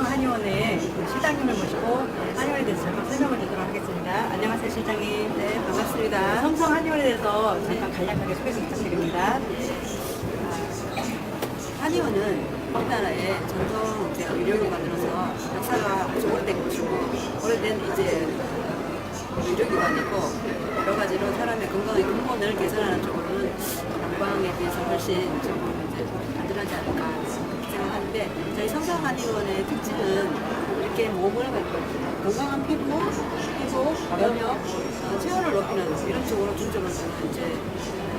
삼성 한의원의 실장님을 모시고 한의원에 대해서 잠깐 설명을 드리도록 하겠습니다. 안녕하세요, 실장님. 네, 반갑습니다. 삼성 한의원에 대해서 잠깐 간략하게 소개 좀 부탁드립니다. 아, 한의원은 우리나라의 전통 의료기관으로서 역사가 아주 오래된 곳이고 오래된 이제 의료기관이고 여러 가지로 사람의 건강의 근본을 개선하는 쪽으로는 건강에 비해서 훨씬 좀 이제 안전하지 않을까 생각하는데 저희 한의원의 특징은 이렇게 몸을 건강한 피부, 회복, 면역, 어, 체온을 높이는 이런 쪽으로 중점을 두는 이제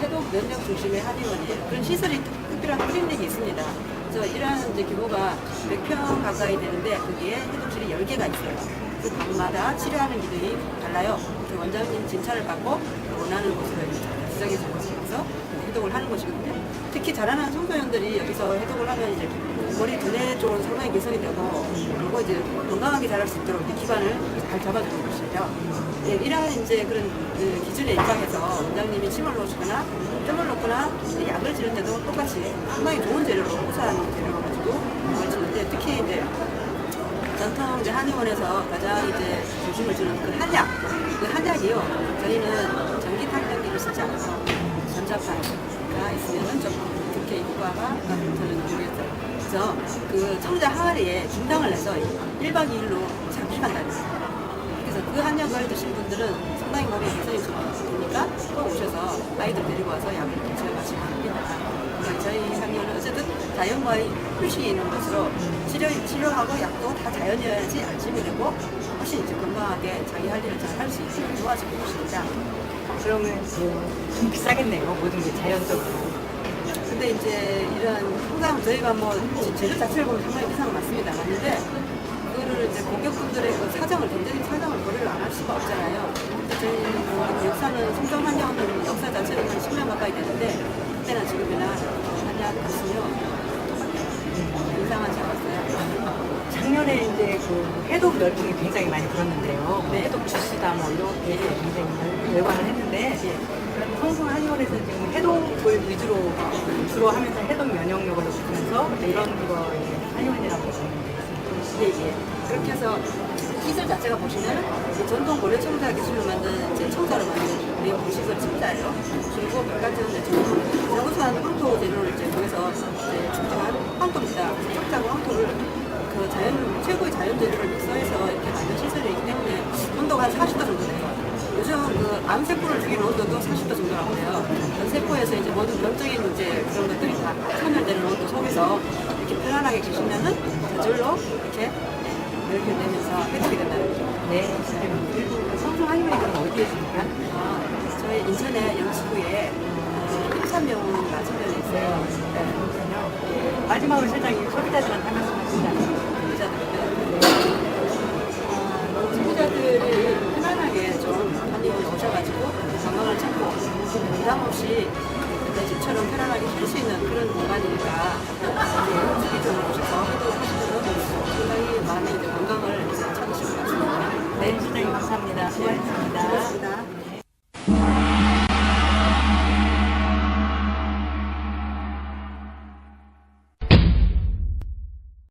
해독 면역 중심의 한의원이에요. 그런 시설이 특- 특별한 클리닉이 있습니다. 그래서 이러한 이제 규모가 100평 가까이 되는데 거기에 해독실이 10개가 있어요. 그 방마다 치료하는 기능이 달라요. 그 원장님 진찰을 받고 원하는 곳으로 지정해서 곳에서 해독을 하는 것이거든요. 특히 자라나는 청소년들이 여기서 해독을 하면 이제 머리 두뇌 쪽으로 상당히 개선이 되고 그리고 이제 건강하게 자랄 수 있도록 기반을 잘 잡아주는 것이에요. 예, 이러한 이제 그런 그 기준에 입장해서 원장님이 침을 놓으시거나 뜸을 놓거나 약을 지를 때도 똑같이 상당히 좋은 재료로 우수한 재료로 가지고 약을 지는데 특히 이제 전통 이제 한의원에서 가장 이제 중심을 주는 그 한약, 그 한약이요. 저희는 전기 탄력기를 쓰지 않고 전자파가 있으면은 좀 그렇게 효과가 저는 모르겠어요. 그래서 그 청자 항아리에 중당을 내서 1박 2일로 장기간다는 거예요. 그래서 그 한약을 드신 분들은 상당히 좀 되니까 또 오셔서 아이들 데리고 와서 약을 드셔 마시면 됩니다. 그러니까 저희 한의원은 어쨌든 자연과의 휴식이 있는 것으로 치료, 치료하고 약도 다 자연이어야지 안심이 되고 훨씬 이제 건강하게 자기 할 일을 잘 할 수 있도록 도와주는 것입니다. 그러면 그, 좀 비싸겠네요. 모든 게 자연적으로. 근데 이제 이런 항상 저희가 뭐 재료 자체를 보면 상당히 비싼 거 맞습니다. 맞는데 그거를 이제 고객분들의 그 사정을 굉장히 사정을 고려를 안 할 수가 없잖아요. 저희 뭐 역사는 한 이제 그 해독 열풍이 굉장히 많이 불었는데요. 네. 해독 주스다 뭐 이렇게 굉장히 열광을 했는데 성성 한의원에서 지금 해독을 위주로 주로 하면서 해독 면역력을 높이면서 이런 거에 한의원이라고 보시면 되겠습니다. 예, 예. 그렇게 해서 시설 자체가 보시면 그 전통 고려 청자 기술로 만든 이제 청자로 만든 우리 시설 청자예요. 그리고 몇 가지 이제 전통 우수한 황토 재료를 이제 거기서 이제 축적한 황토입니다. 청자고 황토를 그 자연 최고의 자연 재료를 믹서해서 이렇게 만든 시설이기 때문에 온도가 한 40도 정도 돼요. 요즘 그 암세포를 죽이는 온도도 40도 정도라고 해요. 전 세포에서 이제 모든 병적인 이제 그런 것들이 다 소멸되는 온도 속에서 이렇게 편안하게 계시면은 저절로 이렇게 이렇게 되면서 해독이 된다는 거죠. 네. 그리고 그 성성 한의원이 그럼 어디에 있습니까? 아, 저희 인천의 영시구에 어, 일산병원 맞은편에 있어요. 그렇군요. 마지막으로 실장님 소비자들 부담 없이 내 집처럼 편안하게 쉴 수 있는 그런 공간이니까. 네, 주기적으로 오셔서 해도 하시는